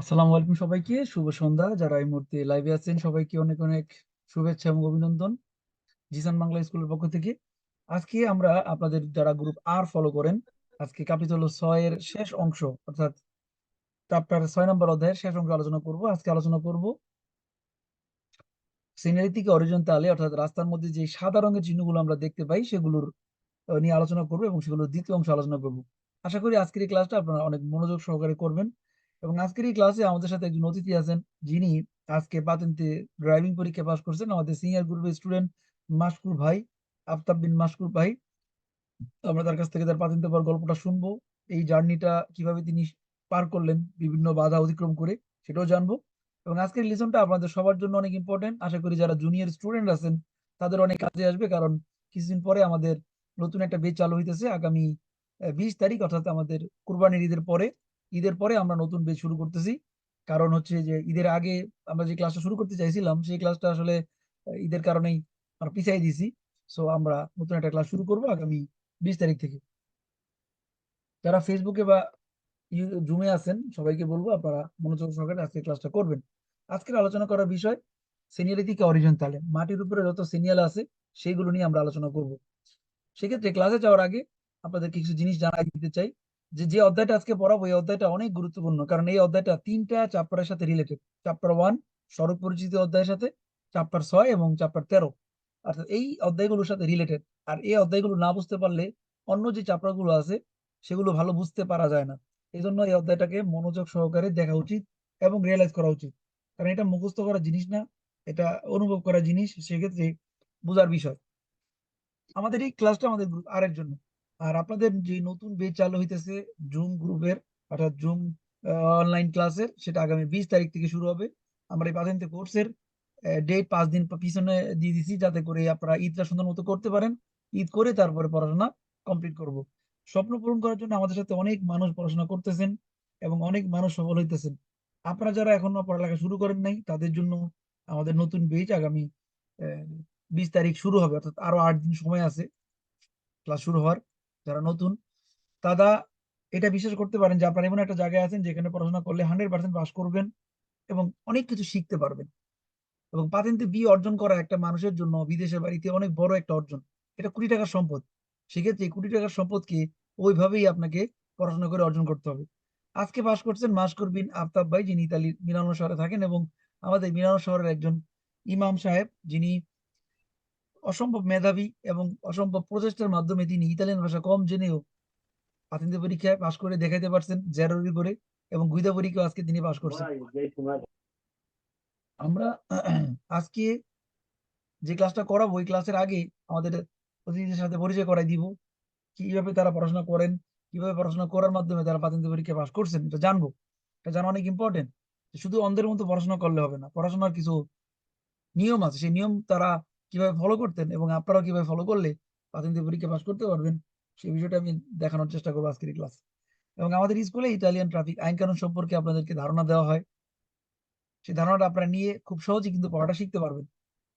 আসসালামু আলাইকুম সবাইকে, শুভ সন্ধ্যা। যারা এই মুহূর্তে লাইভে আছেন, সবাইকে অনেক অনেক শুভেচ্ছা এবং অভিনন্দন জিসান বাংলা স্কুলের পক্ষ থেকে। আজকে আমরা আপনাদের যারা গ্রুপ আর ফলো করেন, আজকে ক্যাপিটাল ছয়ের শেষ অংশ, অর্থাৎ চ্যাপ্টার ছয় নম্বর অধ্যায়ের শেষ অংশ আলোচনা করব। আজকে আলোচনা করব সিনারি থেকে অরিজন তালে অর্থাৎ রাস্তার মধ্যে যে সাদা রঙের চিহ্নগুলো আমরা দেখতে পাই, সেগুলোর নিয়ে আলোচনা করব এবং সেগুলোর দ্বিতীয় অংশ আলোচনা করব। আশা করি আজকের এই ক্লাসটা আপনারা অনেক মনোযোগ সহকারে করবেন। এবং আজকের এই ক্লাসে আমাদের সাথে একজন অতিথি আছেন, যিনি আজকে পাতেন্তে ড্রাইভিং পরীক্ষা পাস করছেন, আমাদের সিনিয়র গ্রুপের স্টুডেন্ট মাসকুর ভাই, আফতাব বিন মাসকুর ভাই। আমরা তার কাছ থেকে তার পাতেন্তে পাওয়ার গল্পটা শুনব, এই জার্নিটা কীভাবে তিনি পার করলেন বিভিন্ন বাধা অতিক্রম করে, সেটাও জানব। এবং আজকের লিসনটা আপনাদের সবার জন্য অনেক ইম্পর্টেন্ট আশা করি যারা জুনিয়র স্টুডেন্ট আছেন, তাদের অনেক কাজে আসবে, কারণ কিছুদিন পরে আমাদের নতুন একটা বেচ চালু হইতেছে, আগামী বিশ তারিখ, অর্থাৎ আমাদের কুরবানির ঈদের পরে। ঈদের পরে আমরা নতুন বেচ শুরু করতেছি। কারণ হচ্ছে যে ঈদের আগে আমরা যে ক্লাসটা শুরু করতে চাইছিলাম, সেই ক্লাসটা আসলে ঈদের কারণেই আমরা পিছাই দিছি। সো আমরা নতুন একটা ক্লাস শুরু করব আগামী বিশ তারিখ থেকে। যারা ফেসবুকে বা জুমে আছেন, সবাইকে বলব আপনারা মনোযোগ সহকারে আজকে ক্লাসটা করবেন। আজকের আলোচনা করার বিষয় সিনিয়রি থেকে অরিজিন তালে মাটির উপরে যত সিনিয়র আছে, সেইগুলো নিয়ে আমরা আলোচনা করব। সেক্ষেত্রে ক্লাসে যাওয়ার আগে আপনাদের কিছু জিনিস জানাই দিতে চাই। যে যে অধ্যায়টা আজকে পড়াবো, এই অধ্যায়টা অনেক গুরুত্বপূর্ণ। কারণ এই অধ্যায়টা তিনটা চ্যাপ্টারের সাথে রিলেটেড চ্যাপ্টার ওয়ান সড়ক পরিচিতি অধ্যায়ের সাথে চ্যাপ্টার ছয় এবং চ্যাপ্টার তেরো। অর্থাৎ এই অধ্যায়গুলোর সাথে রিলেটেড আর এই অধ্যায়গুলো না বুঝতে পারলে অন্য যে চ্যাপ্টারগুলো আছে, সেগুলো ভালো বুঝতে পারা যায় না। এই জন্য এই অধ্যায়টাকে মনোযোগ সহকারে দেখা উচিত এবং রিয়েলাইজ করা উচিত। কারণ এটা মুখস্থ করা জিনিস না, এটা অনুভব করা জিনিস, সেক্ষেত্রে বোঝার বিষয়। আমাদের এই ক্লাসটা আমাদের আর জন্য। আর আপনাদের যে নতুন বেচ চালু হইতেছে জুম গ্রুপের অর্থাৎ জুম অনলাইন ক্লাসের সেটা আগামী বিশ তারিখ থেকে শুরু হবে। আমরা এই পাতেন্তে কোর্সের ডেট পাঁচ দিন পিছনে দিয়ে দিছি যাতে করে আপনারা ঈদটা সুন্দর মতো করতে পারেন। ঈদ করে তারপরে পড়াশোনা কমপ্লিট করব। স্বপ্ন পূরণ করার জন্য আমাদের সাথে অনেক মানুষ পড়াশোনা করতেছেন এবং অনেক মানুষ সফল হইতেছেন। আপনারা যারা এখনও পড়ালেখা শুরু করেন নাই, তাদের জন্য আমাদের নতুন বেচ আগামী বিশ তারিখ শুরু হবে। অর্থাৎ আরও আট দিন সময় আছে। ক্লাস শুরু হওয়ার। যারা নতুন, তারা এটা বিশ্বাস করতে পারেন যে আপনারা এমন একটা জায়গায় আছেন যেখানে পড়াশোনা করলে হান্ড্রেড পার্সেন্ট পাস করবেন এবং অনেক কিছু শিখতে পারবেন। এবং পাতেন্তে বি অর্জন করা একটা মানুষের জন্য বিদেশের বাড়িতে অনেক বড় একটা অর্জন। এটা কোটি টাকার সম্পদ। সেক্ষেত্রে কোটি টাকার সম্পদকে ওইভাবেই আপনাকে পড়াশোনা করে অর্জন করতে হবে। আজকে পাস করছেন মাস্কর আফতাব ভাই, যিনি ইতালির মিলানো শহরে থাকেন এবং আমাদের মিলানো শহরের একজন ইমাম সাহেব, যিনি অসম্ভব মেধাবী এবং অসম্ভব প্রচেষ্টার মাধ্যমে তিনি ইতালিয়ান ভাষা কম জেনেও পাতেন্তে পরীক্ষায় পাশ করে দেখাইতে পারছেন জেরোরি করে এবং গুইদা পরীক্ষা আজকে তিনি পাশ করছেন। আমরা আজকে যে ক্লাসটা করাবো ওই ক্লাসের আগে আমাদের অতিথিদের সাথে পরিচয় করাই দিব। কীভাবে তারা পড়াশোনা করেন কীভাবে পড়াশোনা করার মাধ্যমে তারা পাতেন্তে পরীক্ষা পাশ করছেন এটা জানব। এটা জানা অনেক ইম্পর্টেন্ট শুধু অন্ধের মতো পড়াশোনা করলে হবে না পড়াশোনার কিছু নিয়ম আছে। সেই নিয়ম তারা কীভাবে ফলো করতেন এবং আপনারাও কীভাবে ফলো করলে প্রাথমিক পরীক্ষা পাস করতে পারবেন, সেই বিষয়টা আমি দেখানোর চেষ্টা করব আজকের ক্লাস এবং আমাদের স্কুলে ইতালিয়ান ট্রাফিক আইন কানুন সম্পর্কে আপনাদেরকে ধারণা দেওয়া হয়। সেই ধারণাটা আপনারা নিয়ে খুব সহজেই কিন্তু পড়াটা শিখতে পারবেন।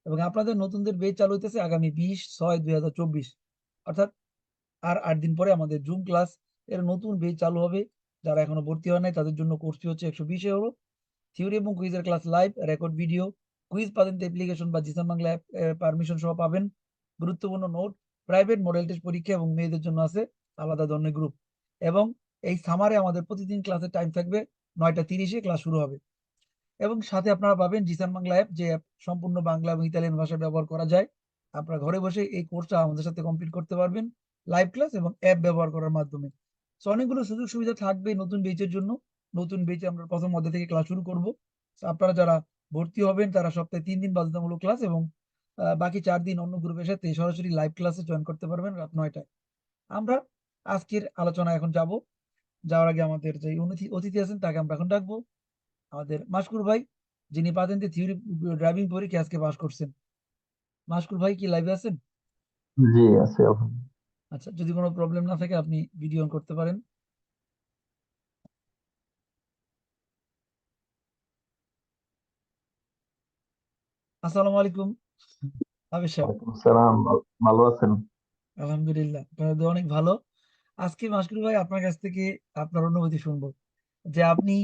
এবং আপনাদের নতুনদের বেচ চালু হইতেছে আগামী বিশ ছয় দুই হাজার চব্বিশ। অর্থাৎ আর আট দিন পরে আমাদের জুম ক্লাস এর নতুন বেচ চালু হবে। যারা এখনও ভর্তি হয় নাই, তাদের জন্য কোর্সটি হচ্ছে একশো বিশ এর থিওরি এবং কুইজের class live record video quiz পাবেন অ্যাপ্লিকেশন বা জিসান বাংলা পারমিশন সহ পাবেন। গুরুত্বপূর্ণ নোট প্রাইভেট মডেল টেস্ট পরীক্ষা এবং মেয়েদের জন্য আছে আলাদা ধরনের গ্রুপ এবং এই সামারে আমাদের প্রতিদিন ক্লাসের টাইম থাকবে নয়টা তিরিশে ক্লাস শুরু হবে। এবং সাথে আপনারা পাবেন জিসান বাংলা অ্যাপ যে অ্যাপ সম্পূর্ণ বাংলা এবং ইতালিয়ান ভাষা ব্যবহার করা যায়। আপনারা ঘরে বসে এই কোর্সটা আমাদের সাথে কমপ্লিট করতে পারবেন লাইভ ক্লাস এবং অ্যাপ ব্যবহার করার মাধ্যমে। সো অনেকগুলো সুযোগ সুবিধা থাকবে নতুন বেচের জন্য। নতুন বেচে আমরা প্রথম মধ্যে থেকে ক্লাস শুরু করব। আপনারা যারা ভর্তি হবেন তারা সপ্তাহে তিন দিন বাধ্যতামূলক ক্লাস এবং বাকি চার দিন অন্য গ্রুপের সাথে সরাসরি লাইভ ক্লাসে জয়েন করতে পারবেন রাত নয়টায়। আমরা আজকের আলোচনা এখন যাব। যাওয়ার আগে আমাদের যে অতিথি আছেন তাকে আমরা এখন ডাকবো। আমাদের মাসকুর ভাই যিনি পাতেন্তে থিওরি ড্রাইভিং পরীক্ষা আজকে পাশ করছেন। মাসকুর ভাই কি লাইভে আছেন? জি আছে আচ্ছা যদি কোনো প্রবলেম না থাকে আপনি ভিডিও অন করতে পারেন। আসসালামু আলাইকুম। সাহেব। আসসালাম। ভালো আছেন? আলহামদুলিল্লাহ আপনার দোয়া অনেক ভালো। আজকে মাসকুর ভাই আপনার কাছ থেকে আপনার অনুভূতি শুনব। যে আপনি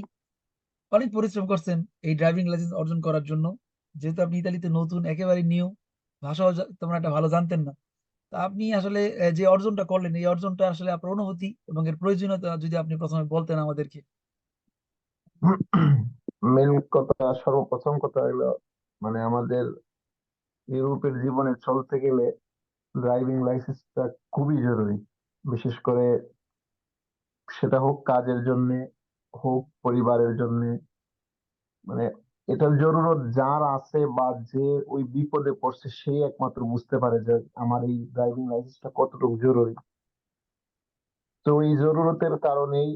অনেক পরিশ্রম করছেন এই ড্রাইভিং লাইসেন্স অর্জন করার জন্য। যেহেতু আপনি ইতালিতে নতুন একেবারে নিউ ভাষাও তেমন একটা ভালো জানতেন না। তা আপনি আসলে যে অর্জনটা করলেন এই অর্জনটা আসলে আপনার অনুভূতি এবং এর প্রয়োজনীয়তা যদি আপনি প্রথমে বলতেন আমাদেরকে। মেন কথা সর্বপ্রথম কথা হলো মানে আমাদের ইউরোপের জীবনে চলতে গেলে ড্রাইভিং লাইসেন্সটা খুবই জরুরি। বিশেষ করে সেটা হোক কাজের জন্য, হোক পরিবারের জন্য। মানে এটার জরুরত যার আছে বা যে ওই বিপদে পড়ছে সেই একমাত্র বুঝতে পারে যে আমার এই ড্রাইভিং লাইসেন্সটা কতটুকু জরুরি। তো এই জরুরতের কারণেই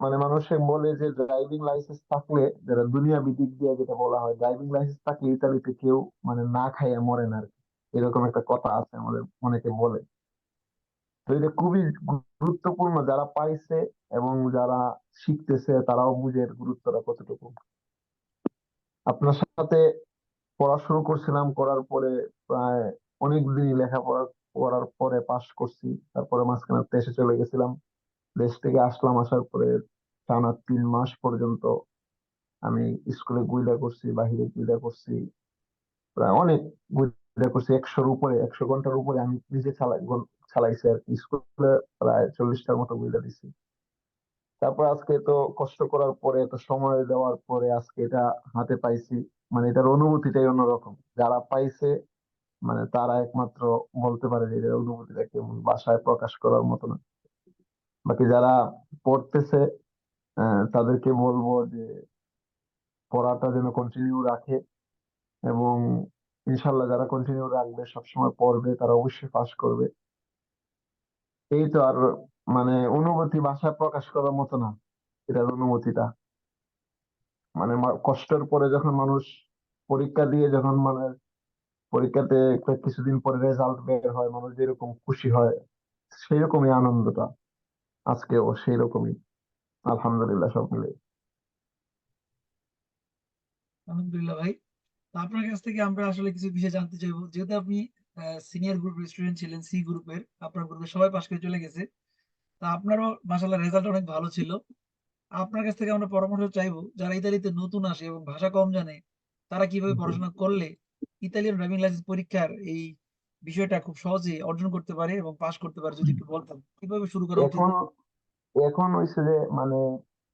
মানে মানুষে বলে যে ড্রাইভিং লাইসেন্স থাকলে যারা দুনিয়াবি দিক দিয়ে যেটা বলা হয় ড্রাইভিং লাইসেন্স থাকলে ইতালিতে কেউ মানে না খাইয়া মরে না এরকম একটা কথা আছে আমাদের অনেকে বলে। তো এটা খুবই গুরুত্বপূর্ণ যারা পাইছে এবং যারা শিখতেছে তারাও বুঝে এর গুরুত্বটা কতটুকু। আপনার সাথে পড়া শুরু করছিলাম, করার পরে প্রায় অনেক দিনই লেখাপড়া করার পরে পাশ করছি, তারপরে মাঝখানে দেশে চলে গেছিলাম। দেশ থেকে আসলাম, আসার পরে টানা তিন মাস পর্যন্ত আমি স্কুলে গুইলা করছি, বাহিরে গুইলা করছি। প্রায় অনেক গুইলা করছি, একশোর উপরে, একশো ঘণ্টার উপরে আমি নিজে চালাই চালাইছি আর স্কুলে প্রায় চল্লিশটার মতো গুইলা দিছি। তারপর আজকে তো কষ্ট করার পরে এত সময় দেওয়ার পরে আজকে এটা হাতে পাইছি। মানে এটার অনুভূতিটাই অন্যরকম। যারা পাইছে মানে তারা একমাত্র বলতে পারে যে এটার অনুভূতিটা কেমন ভাষায় প্রকাশ করার মতো না। বাকি যারা পড়তেছে তাদেরকে বলব যে পড়াটা যেন কন্টিনিউ রাখে এবং ইনশাল্লাহ যারা কন্টিনিউ রাখবে, সবসময় পড়বে, তারা অবশ্যই পাস করবে। এই তো আর মানে অনুভূতি ভাষায় প্রকাশ করার মতো না, এটার অনুভূতিটা। মানে কষ্টের পরে যখন মানুষ পরীক্ষা দিয়ে যখন মানে পরীক্ষাতে কিছুদিন পরে রেজাল্ট বের হয়, মানুষ যেরকম খুশি হয় সেই রকমই আনন্দটা। আজকেও সেই রকমই আলহামদুলিল্লাহ সব মিলে। আলহামদুলিল্লাহ ভাই। তো আপনার কাছ থেকে আমরা আসলে কিছু বিষয় জানতে চাইব। যেহেতু আপনি সিনিয়র গ্রুপের স্টুডেন্ট ছিলেন সি গ্রুপের আপনার গ্রুপে সবাই পাশ করে চলে গেছে। তা আপনারও মাসাল্লাহ রেজাল্ট অনেক ভালো ছিল। আপনার কাছ থেকে আমরা পরামর্শ চাইব যারা ইতালিতে নতুন আসে এবং ভাষা কম জানে তারা কীভাবে পড়াশোনা করলে ইতালিয়ান ড্রাইভিং লাইসেন্স পরীক্ষার এই বিষয়টা খুব সহজে অর্জন করতে পারে এবং পাশ করতে পারে যদি একটু বলতাম কীভাবে শুরু করা উচিত এখন হয়েছে যে মানে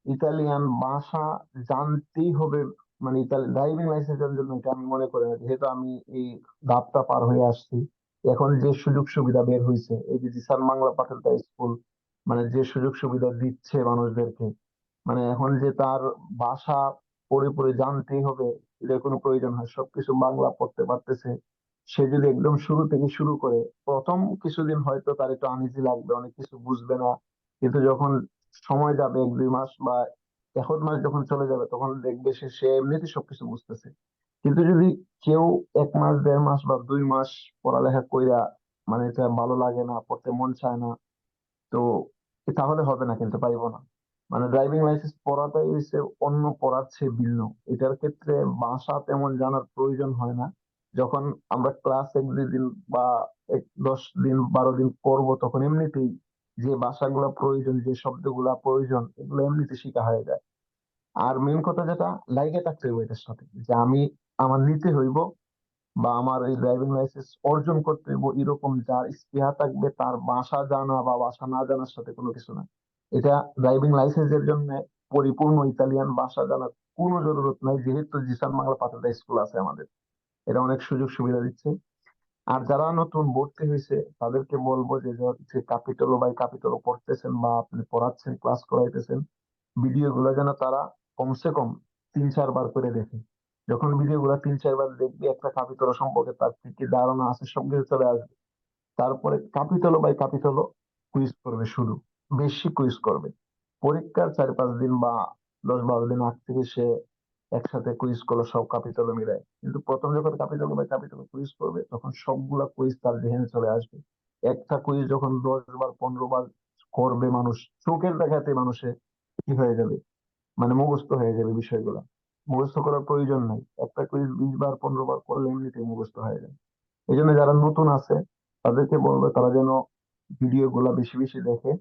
ইতালিয়ান ভাষা জানতেই হবে মানে ইতালি ড্রাইভিং লাইসেন্সের জন্য এটা আমি মনে করি যেহেতু আমি এই ধাপটা পার হয়ে আসছি। এখন যে সুযোগ সুবিধা বের হয়েছে এই যে জিসান বাংলা পাঠালটা স্কুল মানে যে সুযোগ সুবিধা দিচ্ছে মানুষদেরকে মানে এখন যে তার ভাষা পড়ে পড়ে জানতেই হবে এটার কোনো প্রয়োজন হয় সবকিছু বাংলা পড়তে পারতেছে। সে যদি একদম শুরু থেকে শুরু করে, প্রথম কিছুদিন হয়তো তার একটু আনইজি লাগবে, অনেক কিছু বুঝবে না। কিন্তু যখন সময় যাবে, এক, দুই মাস বা এক মাস যখন চলে যাবে, তখন দেখবে সে সে এমনিতে সবকিছু বুঝতেছে। কিন্তু যদি কেউ এক মাস, দেড় মাস বা দুই মাস পড়ালেখা কইরা মানে এটা ভালো লাগে না, পড়তে মন চায় না, তো তাহলে হবে না, কিন্তু পাইবো না। মানে ড্রাইভিং লাইসেন্স পড়াটাই হচ্ছে অন্য পড়ার চেয়ে ভিন্ন। এটার ক্ষেত্রে ভাষা তেমন জানার প্রয়োজন হয় না। যখন আমরা ক্লাস এক দুই দিন বা এক, দশ দিন, বারো দিন করব তখন এমনিতেই যে ভাষাগুলো প্রয়োজন, যে শব্দগুলা প্রয়োজন, এগুলো এমনিতে শেখা হয়ে যায়। আর মেন কথা যেটা লাইগে থাকতে হইব এটার সাথে, যে আমি আমার নিতে হইব বা আমার এই ড্রাইভিং লাইসেন্স অর্জন করতে হইব এরকম যার স্পৃহা থাকবে, তার ভাষা জানা বা ভাষা না জানার সাথে কোনো কিছু না। এটা ড্রাইভিং লাইসেন্সের জন্য পরিপূর্ণ ইতালিয়ান ভাষা জানার কোনো জরুরত নাই, যেহেতু জিসান বাংলা পাঠাটা স্কুল আছে আমাদের। এটা অনেক সুযোগ সুবিধা দিচ্ছে। আর যারা নতুন ভর্তি হয়েছে তাদেরকে বলব যে, যা- ক্যাপিটালো বাই ক্যাপিটালো পড়তেছেন বা আপনি পড়াচ্ছেন, ক্লাস করাইতেছেন ভিডিও গুলো যেন তারা কমসে কম তিন চারবার করে দেখে। যখন ভিডিও গুলা তিন চারবার দেখবে, একটা ক্যাপিটালো সম্পর্কে তার কি ধারণা আছে, সব কিছু চলে আসবে। তারপরে ক্যাপিটালো বাই ক্যাপিটালো কুইজ করবে শুরু, বেশি কুইজ করবে। পরীক্ষার চার পাঁচ দিন বা দশ বারো দিন আগ থেকে সে একসাথে কুইজ করল সব ক্যাপিটালো মিলায়। কিন্তু প্রথম যখন ক্যাপিটালো বাই ক্যাপিটালো কুইজ করবে, তখন সবগুলা কুইজ তার জেনে চলে আসবে। একটা কুইজ যখন দশ বার, পনেরো বার করবে মানুষ, চোখের দেখাতে মানুষে কি হয়ে যাবে? মানে মুখস্থ হয়ে যাবে বিষয়গুলো। মুখস্থ করার প্রয়োজন নাই। একটা কুইজ বিশ বার, পনেরো বার করলে এমনিতেই মুখস্থ হয়ে যায়। এই জন্য যারা নতুন আছে, তাদেরকে বলবে, তারা যেন ভিডিও গুলা বেশি বেশি দেখে,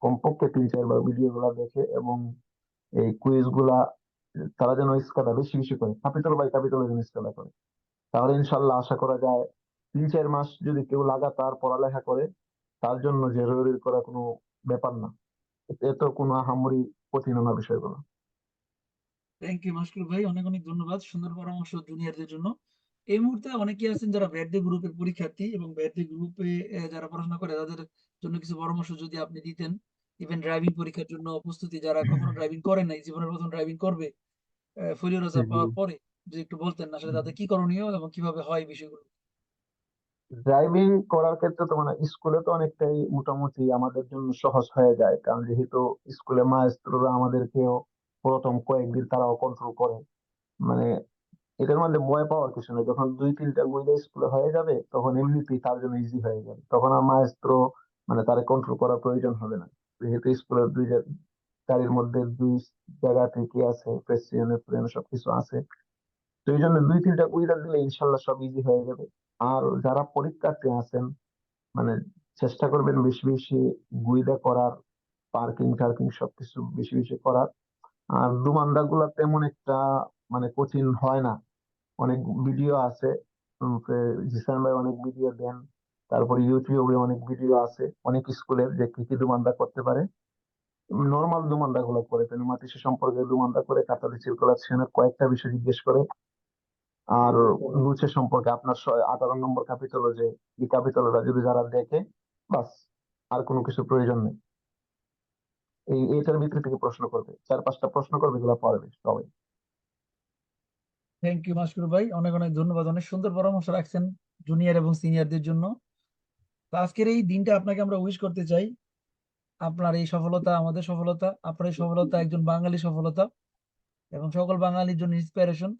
কমপক্ষে তিন চারবার ভিডিও গুলা দেখে এবং এই কুইজগুলা তারা যেন স্কাদা বেশি বেশি করে ক্যাপিটাল বাই ক্যাপিটাল যেন স্কাদা করে। তাহলে ইনশাল্লাহ আশা করা যায় তিন চার মাস যদি কেউ লাগাতার পড়ালেখা করে, তার জন্য যে রোরি করা কোনো ব্যাপার না। এত কোনো আহামরি কঠিন না বিষয়গুলো থ্যাংক ইউ মাস্কুর ভাই, অনেক অনেক ধন্যবাদ সুন্দর পরামর্শ জুনিয়রদের জন্য। এই মুহূর্তে অনেকেই আছেন যারা ব্যাডে গ্রুপের পরীক্ষার্থী এবং ব্যাডে গ্রুপে যারা পড়াশোনা করে, তাদের জন্য কিছু পরামর্শ যদি আপনি দিতেন। ইভেন ড্রাইভিং পরীক্ষার জন্য প্রস্তুতি যারা কখনো ড্রাইভিং করে নাই, জীবনের প্রথম ড্রাইভিং করবে ফোরিও রেজাল্ট জি। পাওয়ার পরে যদি একটু বলতেন আসলে তাদের কি করণীয় এবং কীভাবে হয় বিষয়গুলো? ড্রাইভিং করার ক্ষেত্রে তো মানে স্কুলে তো অনেকটাই মোটামুটি আমাদের জন্য সহজ হয়ে যায়। কারণ যেহেতু স্কুলে মায়েস্ত্ররা আমাদেরকেও প্রথম কয়েকদিন তারাও কন্ট্রোল করে। মানে এটার মধ্যে ভয় পাওয়ার কিছু নেই। যখন দুই তিনটা গুইলা স্কুলে হয়ে যাবে তখন এমনিতেই তার জন্য ইজি হয়ে যাবে। তখন আর মায়েস্ত্র মানে তারে কন্ট্রোল করার প্রয়োজন হবে না। যেহেতু স্কুলের দুই গাড়ির মধ্যে দুই জায়গা থেকে আছে প্রেসিডেন্ট প্রেসিডেন্ট সবকিছু আছে। তো এই জন্য দুই, তিনটা উইলা দিলে ইনশাল্লাহ সব ইজি হয়ে যাবে। আর যারা পরীক্ষার্থী আছেন মানে চেষ্টা করবেন বেশি বেশি গুইদা করার পার্কিং টার্কিং সবকিছু বেশি বেশি করার। আর দুমান্দা গুলা তেমন একটা মানে কঠিন হয় না। অনেক ভিডিও আছে জিসান ভাই অনেক ভিডিও দেন। তারপরে ইউটিউবে অনেক ভিডিও আছে। অনেক স্কুলের যে কি কি দুমান্দা করতে পারে। নর্মাল দুমান্দা গুলো করে পেনুমাতিসি সম্পর্কে দুমান্দা করে কাতারি সার্কুলার কয়েকটা বিষয় জিজ্ঞেস করে। আর লুচে সম্পর্কে আপনার আঠারো নম্বর ক্যাপিটাল যে, এই ক্যাপিটালটা যদি যারা দেখে, বাস, আর কোনো কিছু প্রয়োজন নেই। এই এটার ভিতর থেকে প্রশ্ন করবে। চার, পাঁচটা প্রশ্ন করবে, এগুলো পারবে সবাই। থ্যাংক ইউ মাস্কুর ভাই। অনেক অনেক ধন্যবাদ। অনেক সুন্দর পরামর্শ রাখছেন জুনিয়র এবং সিনিয়রদের জন্য। আজকের এই দিনটা আপনাকে আমরা উইশ করতে চাই। আপনার এই সফলতা আমাদের সফলতা আপনার এই সফলতা একজন বাঙালি সফলতা এবং সকল বাঙালির জন্য ইন্সপিরেশন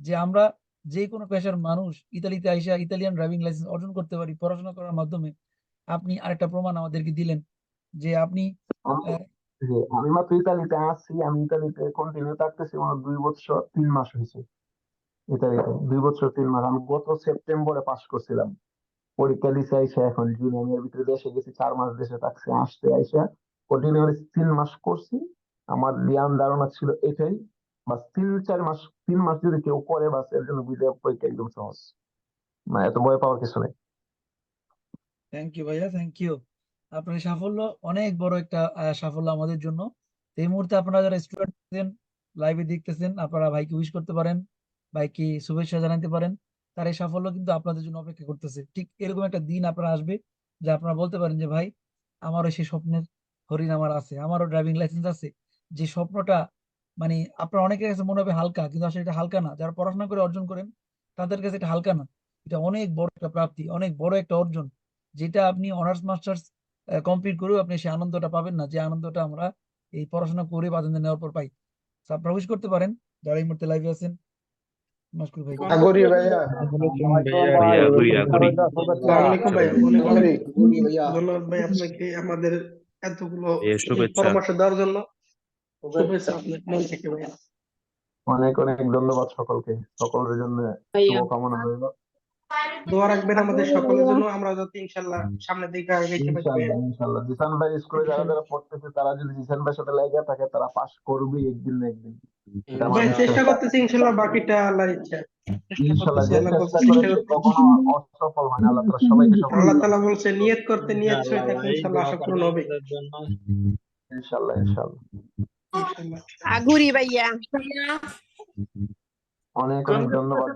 যে আমরা যে কোনো পেশার মানুষ ইতালিতে আইসা ইতালিয়ান ড্রাইভিং লাইসেন্স অর্জন করতে পারি পড়াশোনা করার মাধ্যমে আপনি আরেকটা প্রমাণ আমাদেরকে দিলেন যে আপনি আমি মাত্র ইতালিতে আসছি আমি ইতালিতে কন্টিনিউ থাকতেছি আমার দুই বছর তিন মাস হয়েছে। ইতালিতে দুই বছর তিন মাস। আমি গত সেপ্টেম্বরে পাস করছিলাম। পরীক্ষা দিতে আইসা এখন জুন আমি এর ভিতরে দেশে গেছি চার মাস দেশে থাকছি আসতে আইসা কন্টিনিউ তিন মাস করছি আমার জ্ঞান ধারণা ছিল এটাই বাস তিন চার মাস তিন মাস যদি কেউ করে বাসের জন্য বুঝে পরীক্ষা একদম সহজ মানে এত ভয় পাওয়ার কিছু নেই থ্যাংক ইউ ভাইয়া থ্যাংক ইউ আপনার সাফল্য অনেক বড় একটা সাফল্য আমাদের জন্য। এই মুহূর্তে আপনারা যারা স্টুডেন্ট লাইভে দেখতেছেন, আপনারা ভাইকে উইশ করতে পারেন, ভাইকে শুভেচ্ছা জানাতে পারেন। তার এই সাফল্য কিন্তু আপনাদের জন্য অপেক্ষা করতেছে। ঠিক এরকম একটা দিন আপনার আসবে, যে আপনারা বলতে পারেন যে, ভাই, আমারও সেই স্বপ্নের হরিণ আমার আছে, আমারও ড্রাইভিং লাইসেন্স আছে। যে স্বপ্নটা মানে আপনার অনেকের কাছে মনে হবে হালকা, কিন্তু আসলে এটা হালকা না। যারা পড়াশোনা করে অর্জন করেন, তাদের কাছে এটা হালকা না। এটা অনেক বড় একটা প্রাপ্তি, অনেক বড় একটা অর্জন, যেটা আপনি অনার্স মাস্টার্স কমপ্লিট করেও আপনি সেই আনন্দটা পাবেন না। যে আনন্দটা আমরা এই পড়াশোনা করে বাজারে নেওয়ার পর পাই। আপনারা উইশ করতে পারেন, যারা এই মুহূর্তে লাইভে আছেন মাসকুর ভাই। আগরি ভাইয়া। ধন্যবাদ ভাই আপনাকে আমাদের এতগুলো পরামর্শ দেওয়ার জন্য। শুভেচ্ছা। আপনার মন থেকে ভাইয়া অনেক অনেক ধন্যবাদ সকলকে। সকলের জন্য শুভকামনা রইল। দোয়া রাখবেন আমাদের সকলের জন্য। আমরা যাতে ইনশাল্লাহ সামনের দিকে আগাইতে পারি। ইনশাল্লাহ জিসান ভাই স্কুলে যারা যারা পড়তেছে তারা যদি জিসান ভাইয়ের সাথে লেগে থাকে তারা পাস করবে একদিন না একদিন। ভাই চেষ্টা করতেছি ইনশাল্লাহ বাকিটা আল্লাহর ইচ্ছা। চেষ্টা ইনশাল্লাহ করতেছি যে আল্লাহ চেষ্টা বলছে, করে চেষ্টা সে করতেছি। কখনো অসফল হয় না আল্লাহ তাআলা সবাইকে সফল আল্লাহ তাআলা বলছে নিয়ত করতে নিয়ত সই থাকলে ইনশাল্লাহ আশা পূরণ হবে। ইনশাল্লাহ ইনশাল্লাহ। আগুরি ভাইয়া। অনেক অনেক ধন্যবাদ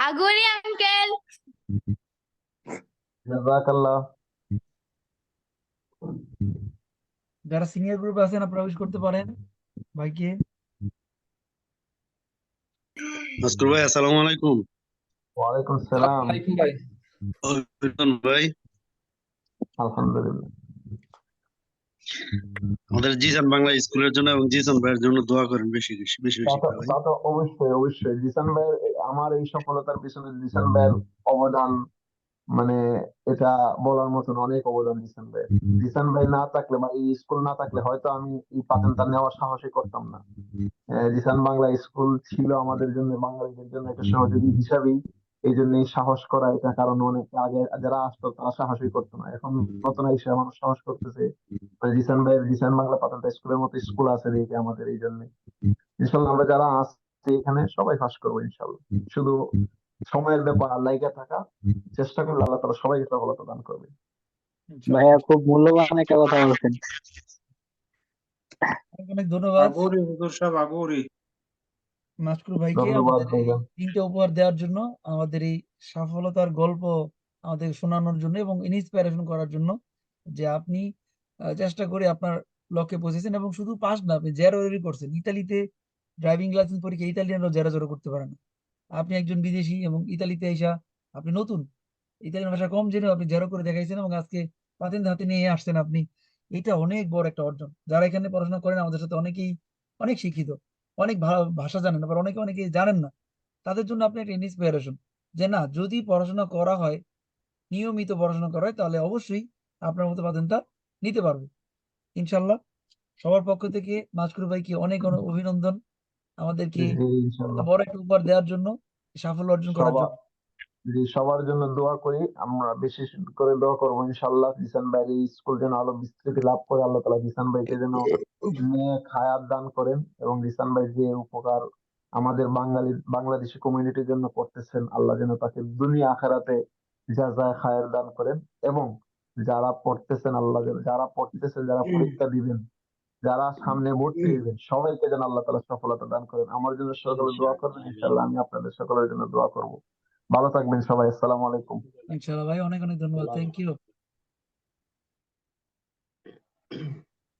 আগুরি আঙ্কেল জাযাকাল্লাহ যারা সিনিয়র গ্রুপে আছেন আপনারা উইশ করতে পারেন। ভাইকে মাস্টার ভাই আসসালামু আলাইকুম। ওয়ালাইকুম সালাম। অভিনন্দন ভাই। আলহামদুলিল্লাহ। আমাদের জিসান বাংলা স্কুলের জন্য এবং জিসান ভাইয়ের জন্য দোয়া করেন বেশি বেশি বেশি অবশ্যই অবশ্যই। জিসান ভাইয়ের আমার এই সফলতার পিছনে জিসান ভাইয়ের অবদান মানে এটা বলার মতন অনেক অবদান জিসান ভাই জিসান ভাই না থাকলে বা এই স্কুল না থাকলে হয়তো আমি এই পাতেনটা নেওয়ার সাহসই করতাম না। আহ, বাংলা স্কুল ছিল আমাদের জন্য বাঙালিদের জন্য একটা সহযোগী হিসাবেই এই জন্যই সাহস করা এটা কারণ অনেক আগে যারা আসতো তারা সাহসই করতো না। এখন নতুন এসে মানুষ সাহস করতেছে। মানে জিসান ভাই জিসান বাংলা পাঠানটা স্কুলের মতো স্কুল আছে দেখে আমাদের এই জন্য। ইনশাল্লাহ আমরা যারা এখানে সবাই পাস করব ইনশাল্লাহ। শুধু সময়ের ব্যাপার লাইগা থাকা চেষ্টা করলে আল্লাহ তালা সবাইকে সফলতা দান করবে। ভাইয়া খুব মূল্যবান একটা কথা বলছেন। অনেক ধন্যবাদ। আগুরি হুজুর সাহেব আগুরি মাসকুর ভাইকে আমাদের তিনটে উপহার দেওয়ার জন্য আমাদের এই সফলতার গল্প আমাদের শোনানোর জন্য এবং ইন্সপিরেশন করার জন্য যে আপনি চেষ্টা করে আপনার লক্ষ্যে পৌঁছেছেন এবং শুধু পাস না আপনি জেরো করছেন। ইতালিতে ড্রাইভিং লাইসেন্স পরীক্ষা ইতালিয়ানরাও জেরো জেরো করতে পারে না। আপনি একজন বিদেশি এবং ইতালিতে আইসা আপনি নতুন, ইতালিয়ান ভাষা কম জেনেও আপনি জেরো করে দেখাইছেন এবং আজকে পাতেন হাতে নিয়ে আসছেন আপনি, এটা অনেক বড় একটা অর্জন। যারা এখানে পড়াশোনা করেন, আমাদের সাথে অনেকেই অনেক শিক্ষিত, অনেক ভাষা জানেন, আবার অনেকে অনেকে জানেন না। তাদের জন্য আপনি একটা ইন্সপিরেশন যে না, যদি পড়াশোনা করা হয়, নিয়মিত পড়াশোনা করা হয়, তাহলে অবশ্যই আপনার মতো পাতেনটা নিতে পারবে। ইনশাল্লাহ সবার পক্ষ থেকে মাসকুর ভাইকে অনেক অনেক অভিনন্দন। আমাদেরকে বড় একটা উপহার দেওয়ার জন্য সাফল্য অর্জন করার জন্য। জি সবার জন্য দোয়া করি। আমরা বেশি করে দোয়া করব ইনশাল্লাহ জিসান ভাইয়ের এই স্কুল যেন আলো বিস্তৃতি লাভ করে। আল্লাহ তালা জিসান ভাইকে যেন নেক হায়াত দান করেন এবং জিসান ভাই যে উপকার আমাদের বাঙালি বাংলাদেশি কমিউনিটির জন্য করতেছেন আল্লাহ যেন তাকে দুনিয়া আখেরাতে যা যায় খায়ের দান করেন এবং যারা পড়তেছেন আল্লাহ যেন যারা পড়তেছেন যারা পরীক্ষা দিবেন যারা সামনে ভর্তি হইবেন সবাইকে যেন আল্লাহ তালা সফলতা দান করেন। আমার জন্য সকলে দোয়া করবেন ইনশাল্লাহ আমি আপনাদের সকলের জন্য দোয়া করব। ভালো থাকবেন সবাই আসসালামু আলাইকুম। ইনশাল্লাহ ভাই অনেক অনেক ধন্যবাদ। Thank you